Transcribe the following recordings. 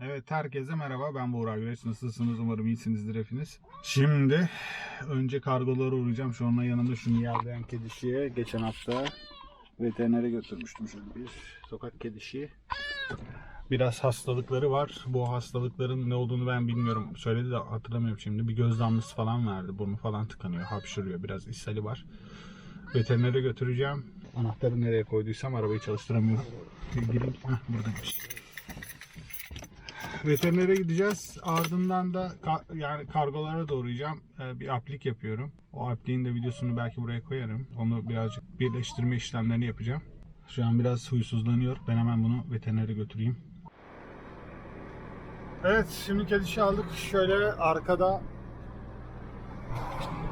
Evet herkese merhaba ben Buğra Güreş. Nasılsınız umarım iyisinizdir hepiniz. Şimdi önce kargolara uğrayacağım. Şu anda yanımda şu miyavlayan kedişiye geçen hafta veterinere götürmüştüm şöyle bir sokak kedişi. Biraz hastalıkları var. Bu hastalıkların ne olduğunu ben bilmiyorum. Söyledi de hatırlamıyorum şimdi. Bir göz damlası falan verdi. Burnu falan tıkanıyor. Hapşırıyor. Biraz ishali var. Veterinere götüreceğim. Anahtarı nereye koyduysam arabayı çalıştıramıyorum. Gireyim. Heh, buradaymış veterinere gideceğiz. Ardından da ka- yani kargolara doğrayacağım. Ee, bir aplik yapıyorum. O apliğin de videosunu belki buraya koyarım. Onu birazcık birleştirme işlemlerini yapacağım. Şu an biraz huysuzlanıyor. Ben hemen bunu veterinere götüreyim. Evet şimdi kedişi aldık. Şöyle arkada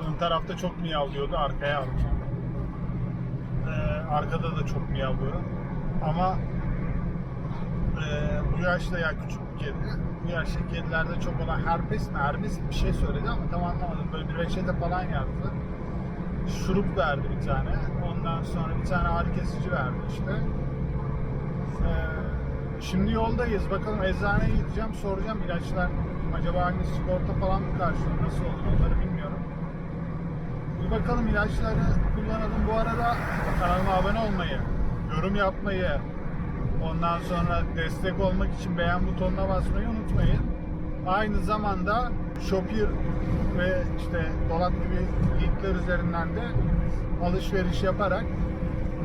ön tarafta çok miyavlıyordu. Arkaya aldım. Ee, arkada da çok miyavlıyor. Ama ee, bu yaşta ya küçük Bu yaşta kedilerde çok olan herpes mi herpes bir şey söyledi ama tam anlamadım. Böyle bir reçete falan yazdı. Şurup verdi bir tane. Ondan sonra bir tane ağrı kesici verdi işte. Ee, şimdi yoldayız. Bakalım eczaneye gideceğim. Soracağım ilaçlar acaba hangi sigorta falan mı karşılıyor? Nasıl olur onları bilmiyorum. Bir bakalım ilaçları kullanalım. Bu arada kanalıma abone olmayı, yorum yapmayı, Ondan sonra destek olmak için beğen butonuna basmayı unutmayın. Aynı zamanda Shopee ve işte dolap gibi linkler üzerinden de alışveriş yaparak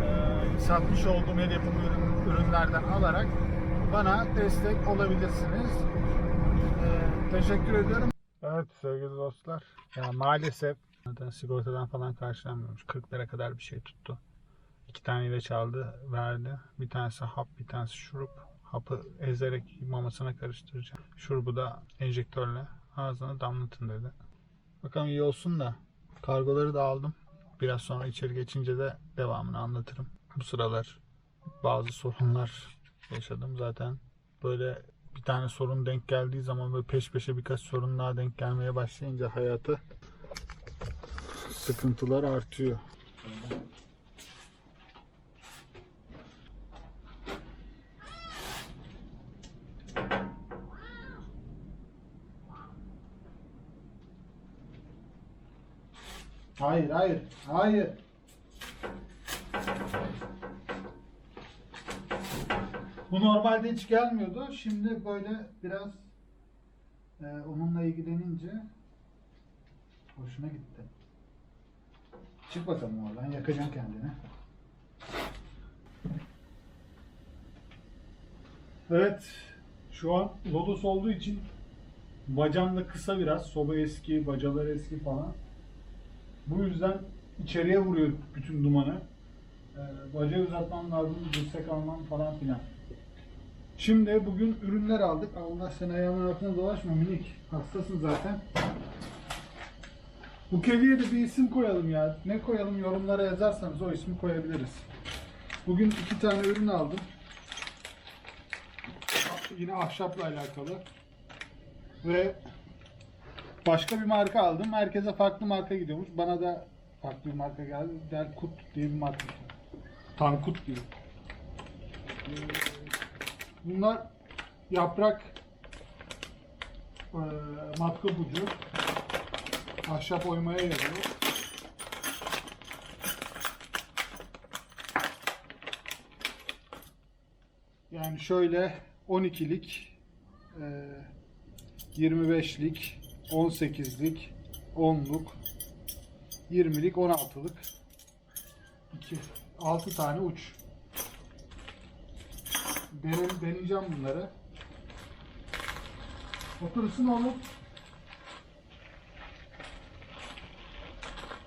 e, satmış olduğum el yapımı ürün, ürünlerden alarak bana destek olabilirsiniz. E, teşekkür ediyorum. Evet sevgili dostlar. Ya maalesef zaten sigortadan falan karşılanmıyormuş. 40 lira kadar bir şey tuttu. İki tane ilaç aldı, verdi. Bir tanesi hap, bir tanesi şurup. Hapı ezerek mamasına karıştıracağım. Şurubu da enjektörle ağzına damlatın dedi. Bakalım iyi olsun da kargoları da aldım. Biraz sonra içeri geçince de devamını anlatırım. Bu sıralar bazı sorunlar yaşadım zaten. Böyle bir tane sorun denk geldiği zaman böyle peş peşe birkaç sorun daha denk gelmeye başlayınca hayatı sıkıntılar artıyor. Hayır, hayır, hayır. Bu normalde hiç gelmiyordu. Şimdi böyle biraz e, onunla ilgilenince hoşuna gitti. Çık bakalım oradan, yakacaksın kendini. Evet, şu an lodos olduğu için bacağım da kısa biraz. Soba eski, bacalar eski falan. Bu yüzden içeriye vuruyor bütün dumanı. Ee, bacağı uzatmam lazım, dirsek almam falan filan. Şimdi bugün ürünler aldık. Allah sen ayağımın altına dolaşma minik. Hastasın zaten. Bu kediye de bir isim koyalım ya. Ne koyalım yorumlara yazarsanız o ismi koyabiliriz. Bugün iki tane ürün aldım. Yine ahşapla alakalı. Ve Başka bir marka aldım. Herkese farklı marka gidiyormuş. Bana da farklı bir marka geldi. Delkut diye bir marka. Tankut diyor. Ee, Bunlar yaprak e, matkap ucu. Ahşap oymaya yarıyor. Yani şöyle 12'lik e, 25'lik 18'lik, 10'luk, 20'lik, 16'lık. 2 6 tane uç. Dene, deneyeceğim bunları. Otursun oğlum.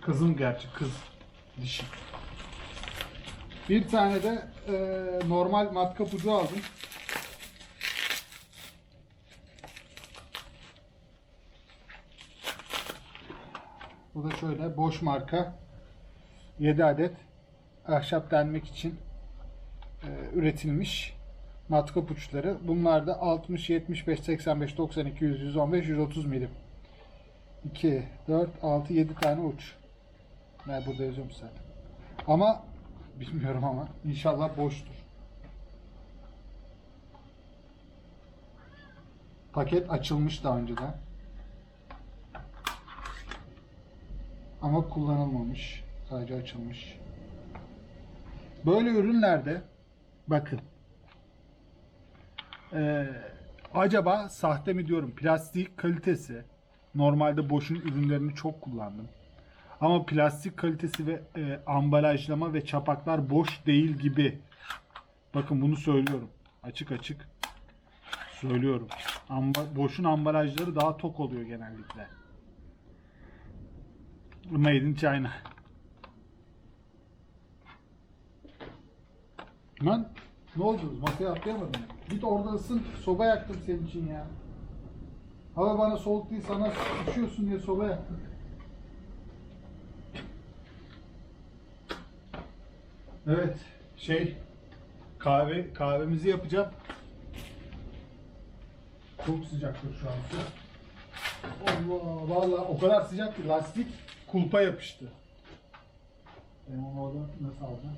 Kızım gerçi kız dişi. Bir tane de e, normal matkap ucu aldım. Da şöyle boş marka 7 adet ahşap delmek için e, üretilmiş matkap uçları. Bunlar da 60, 75, 85, 90, 200, 115, 130 milim. 2, 4, 6, 7 tane uç. Ben burada yazıyorum zaten. Ama bilmiyorum ama inşallah boştur. Paket açılmış daha önceden. Ama kullanılmamış. Sadece açılmış. Böyle ürünlerde bakın ee, acaba sahte mi diyorum plastik kalitesi normalde boşun ürünlerini çok kullandım. Ama plastik kalitesi ve e, ambalajlama ve çapaklar boş değil gibi. Bakın bunu söylüyorum. Açık açık söylüyorum. Amba, boşun ambalajları daha tok oluyor genellikle. Made in China. Lan ne oldu? Masaya atlayamadın mı? Git orada ısın. Soba yaktım senin için ya. Hava bana soğuk değil sana üşüyorsun diye soba yaktım. Evet, şey kahve kahvemizi yapacağım. Çok sıcaktır şu an. Allah vallahi o kadar sıcak ki lastik kulpa yapıştı. Ben onu orada nasıl alacağım?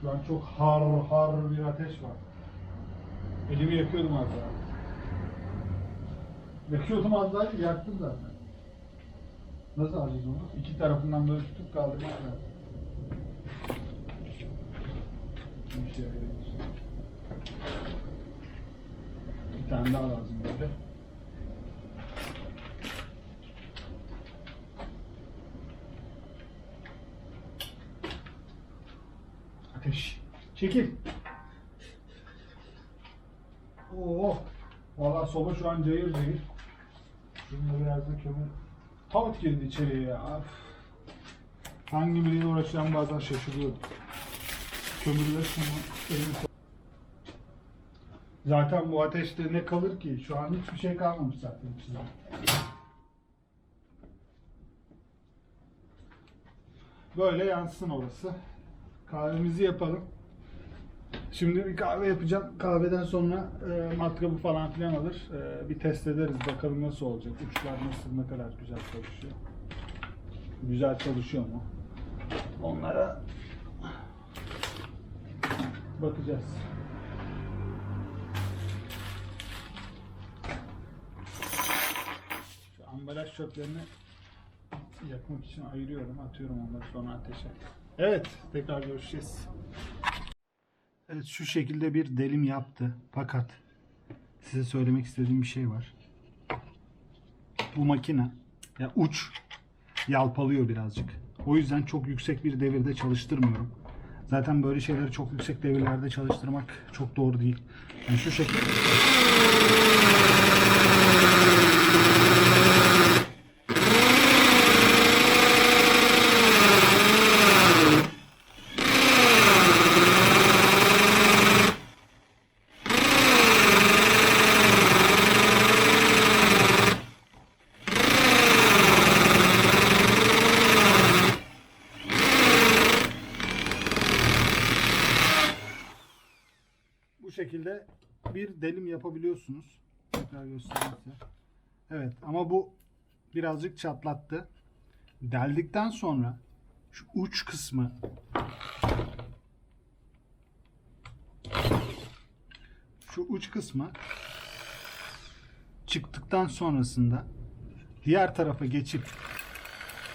Şu an çok har har bir ateş var. Elimi yakıyordum az daha. Yakıyordum az daha yaktım zaten. Nasıl alacağız onu? İki tarafından böyle tutup kaldırmak lazım. Bir şey yarayabilir. Bir tane daha lazım böyle. Ateş. Çekil. Oo. Vallahi soba şu an cayır cayır. Şurada biraz da kömür. Tavuk girdi içeriye ya. Hangi biriyle uğraşacağım bazen şaşırıyorum. Kömürler şunu elini Zaten bu ateşte ne kalır ki? Şu an hiçbir şey kalmamış zaten içinde. Böyle yansın orası. Kahvemizi yapalım. Şimdi bir kahve yapacağım. Kahveden sonra e, matkabı falan filan alır. E, bir test ederiz. Bakalım nasıl olacak. Uçlar nasıl, ne kadar güzel çalışıyor. Güzel çalışıyor mu? Onlara bakacağız. Şu ambalaj çöplerini yakmak için ayırıyorum. Atıyorum onları sonra ateşe. Evet. Tekrar görüşeceğiz. Evet şu şekilde bir delim yaptı. Fakat size söylemek istediğim bir şey var. Bu makine ya uç yalpalıyor birazcık. O yüzden çok yüksek bir devirde çalıştırmıyorum. Zaten böyle şeyleri çok yüksek devirlerde çalıştırmak çok doğru değil. Yani şu şekilde şekilde bir delim yapabiliyorsunuz. Tekrar göstereyim size. Evet ama bu birazcık çatlattı. Deldikten sonra şu uç kısmı şu uç kısmı çıktıktan sonrasında diğer tarafa geçip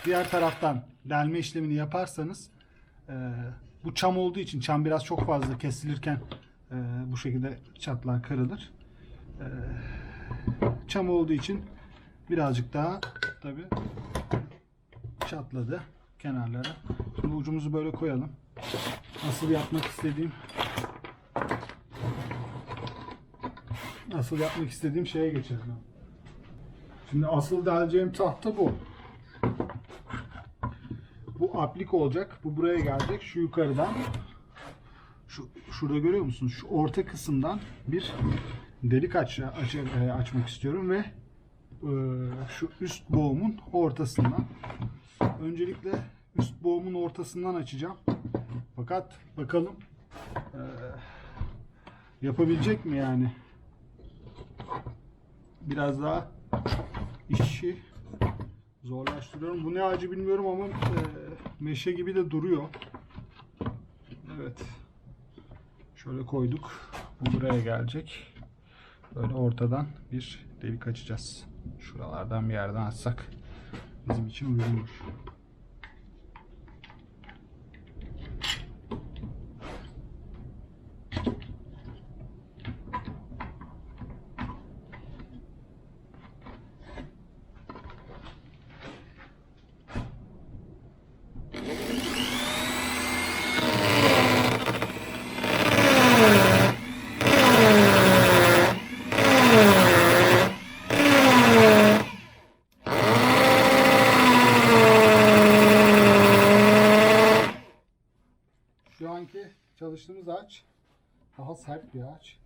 diğer taraftan delme işlemini yaparsanız e, bu çam olduğu için çam biraz çok fazla kesilirken e, bu şekilde çatlar kırılır. E, çam olduğu için birazcık daha tabi çatladı kenarlara. Şimdi ucumuzu böyle koyalım. Asıl yapmak istediğim asıl yapmak istediğim şeye geçelim. Şimdi asıl deleceğim tahta bu. Bu aplik olacak. Bu buraya gelecek. Şu yukarıdan şu şurada görüyor musunuz? Şu orta kısımdan bir delik aç, aç- e, açmak istiyorum ve e, şu üst boğumun ortasından öncelikle üst boğumun ortasından açacağım. Fakat bakalım e, yapabilecek mi yani? Biraz daha işi zorlaştırıyorum. Bu ne ağacı bilmiyorum ama meşe gibi de duruyor. Evet. Şöyle koyduk. Bu buraya gelecek. Böyle ortadan bir delik açacağız. Şuralardan bir yerden açsak bizim için uygunmuş. Şu anki çalıştığımız ağaç daha sert bir ağaç.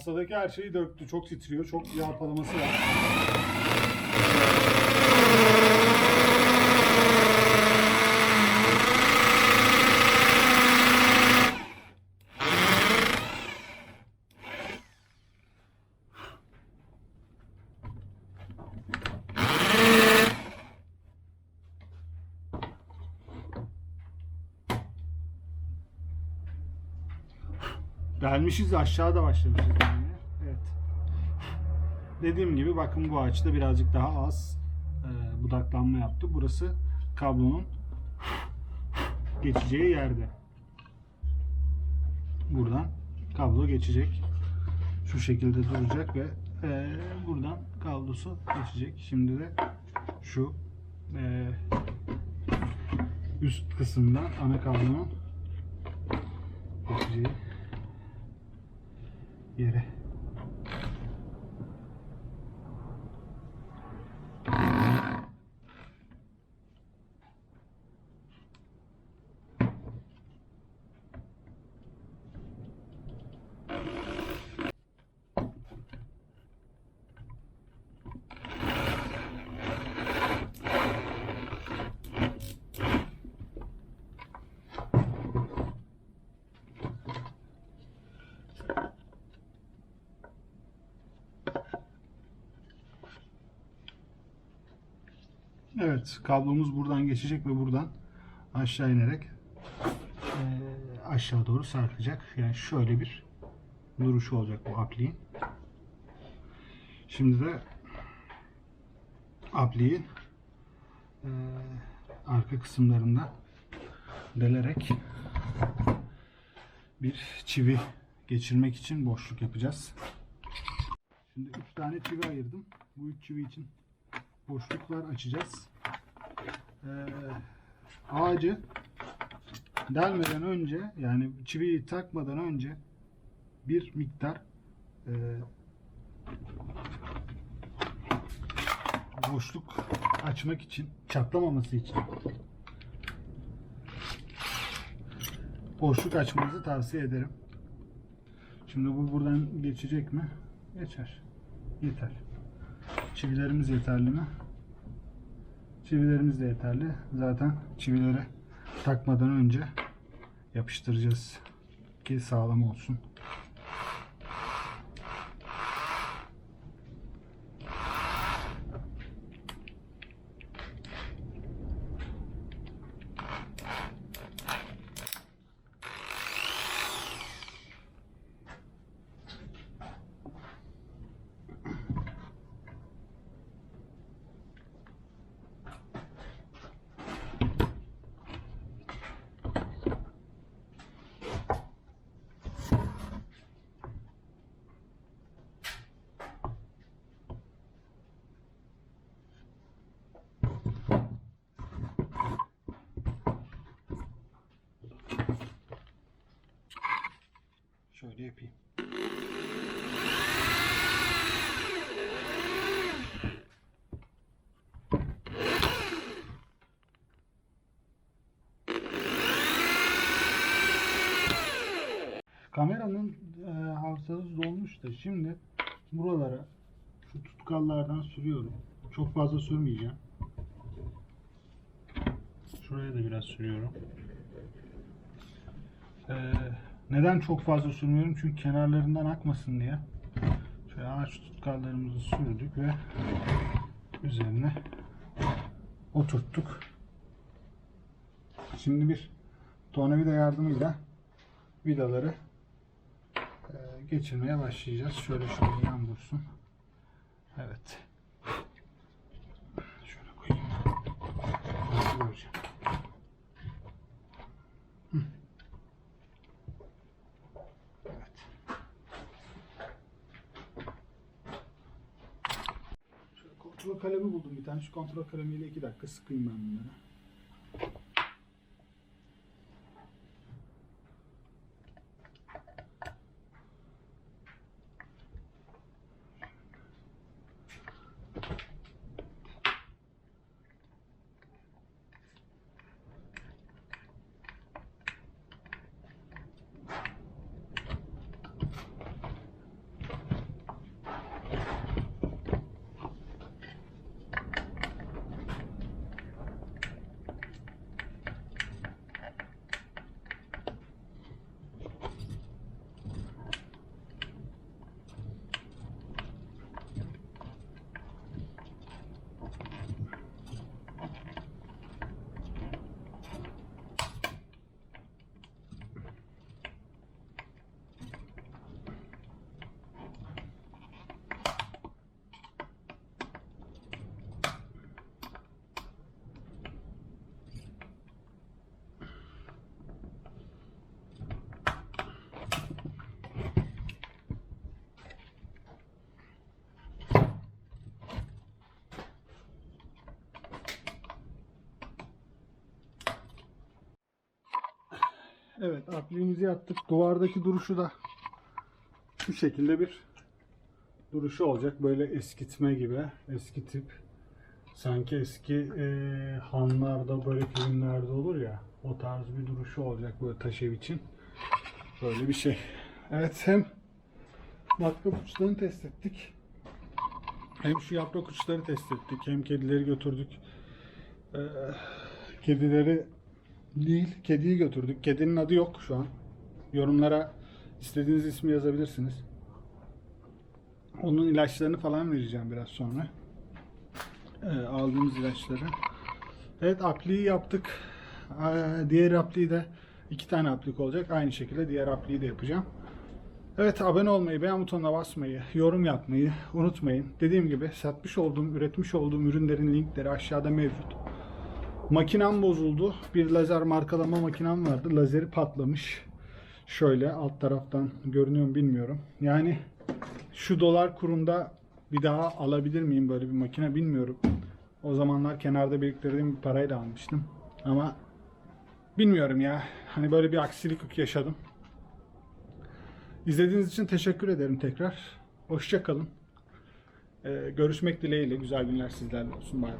Masadaki her şeyi döktü. Çok titriyor. Çok yağpalaması var. Gelmişiz aşağıda başlamışız yani. Evet. Dediğim gibi bakın bu ağaçta birazcık daha az e, budaklanma yaptı. Burası kablonun geçeceği yerde. Buradan kablo geçecek. Şu şekilde duracak ve e, buradan kablosu geçecek. Şimdi de şu e, üst kısımdan ana kablonun geçeceği yere. Evet, kablomuz buradan geçecek ve buradan aşağı inerek aşağı doğru sarkacak. Yani şöyle bir duruşu olacak bu apliğin. Şimdi de apliğin arka kısımlarında delerek bir çivi geçirmek için boşluk yapacağız. Şimdi üç tane çivi ayırdım. Bu üç çivi için boşluklar açacağız. Ee, ağacı delmeden önce yani çiviyi takmadan önce bir miktar e, boşluk açmak için çatlamaması için boşluk açmanızı tavsiye ederim. Şimdi bu buradan geçecek mi? Geçer. Yeter. Çivilerimiz yeterli mi? Çivilerimiz de yeterli. Zaten çivileri takmadan önce yapıştıracağız ki sağlam olsun. Şöyle yapayım. Kameranın e, hafızası dolmuş da şimdi buralara şu tutkallardan sürüyorum. Çok fazla sürmeyeceğim. Şuraya da biraz sürüyorum. Ee, neden çok fazla sürmüyorum? Çünkü kenarlarından akmasın diye. Şöyle ağaç tutkallarımızı sürdük ve üzerine oturttuk. Şimdi bir tornavida yardımıyla vidaları e, geçirmeye başlayacağız. Şöyle şöyle yan dursun. Evet. Şöyle koyayım. Nasıl göreceğim? Hı. Evet. Şöyle kontrol kalemi buldum bir tane. Şu kontrol kalemiyle iki dakika sıkayım ben bunları. Evet apliğimizi yaptık. Duvardaki duruşu da şu şekilde bir duruşu olacak. Böyle eskitme gibi. Eski tip. Sanki eski e, hanlarda böyle filmlerde olur ya. O tarz bir duruşu olacak böyle taş ev için. Böyle bir şey. Evet hem matkap uçlarını test ettik. Hem şu yaprak uçları test ettik. Hem kedileri götürdük. Ee, kedileri değil, kediyi götürdük. Kedinin adı yok şu an. Yorumlara istediğiniz ismi yazabilirsiniz. Onun ilaçlarını falan vereceğim biraz sonra. Ee, aldığımız ilaçları. Evet apliği yaptık. Ee, diğer apliği de iki tane aplik olacak. Aynı şekilde diğer apliği de yapacağım. Evet abone olmayı, beğen butonuna basmayı, yorum yapmayı unutmayın. Dediğim gibi satmış olduğum, üretmiş olduğum ürünlerin linkleri aşağıda mevcut. Makinem bozuldu. Bir lazer markalama makinem vardı. Lazeri patlamış. Şöyle alt taraftan görünüyor mu bilmiyorum. Yani şu dolar kurunda bir daha alabilir miyim böyle bir makine bilmiyorum. O zamanlar kenarda biriktirdiğim bir parayla almıştım. Ama bilmiyorum ya. Hani böyle bir aksilik yaşadım. İzlediğiniz için teşekkür ederim tekrar. Hoşça kalın. Ee, görüşmek dileğiyle. Güzel günler sizlerle olsun. Bay bay.